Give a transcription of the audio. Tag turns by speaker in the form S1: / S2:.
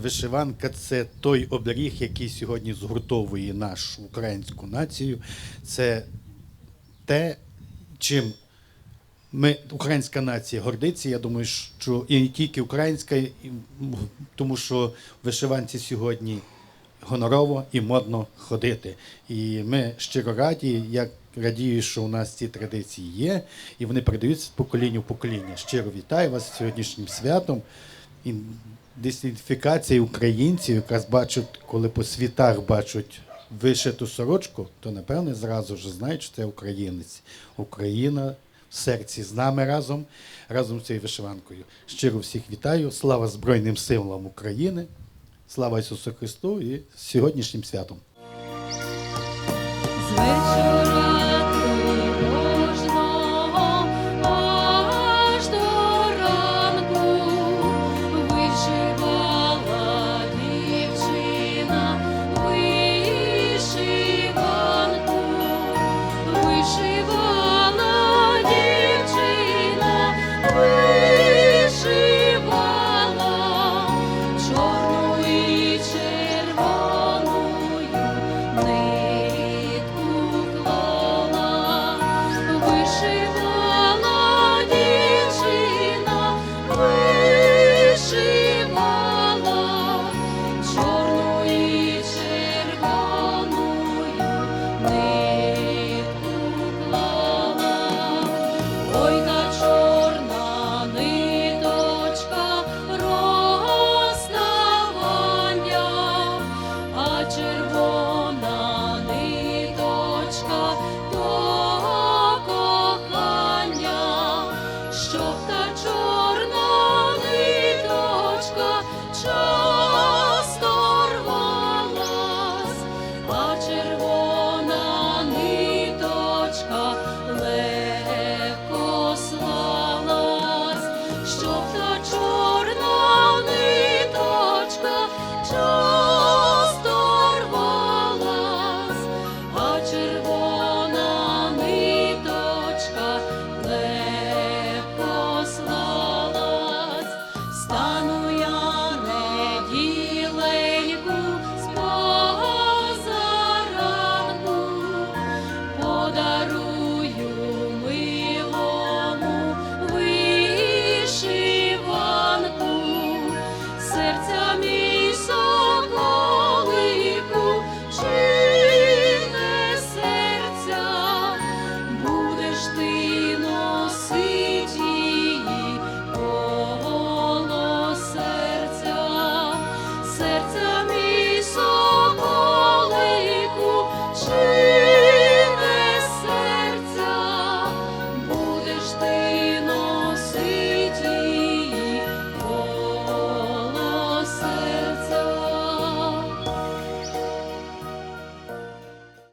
S1: Вишиванка це той оберіг, який сьогодні згуртовує нашу українську націю. Це те, чим ми, українська нація гордиться. Я думаю, що і не тільки українська, тому що вишиванці сьогодні гонорово і модно ходити. І ми щиро раді, як радію, що у нас ці традиції є, і вони передаються з покоління в покоління. Щиро вітаю вас з сьогоднішнім святом. І дисідентифікація українців, якраз бачать, коли по світах бачать вишиту сорочку, то напевне зразу ж знають, що це українець. Україна в серці з нами разом, разом з цією вишиванкою. Щиро всіх вітаю. Слава Збройним силам України, слава Ісусу Христу і сьогоднішнім святом. Christ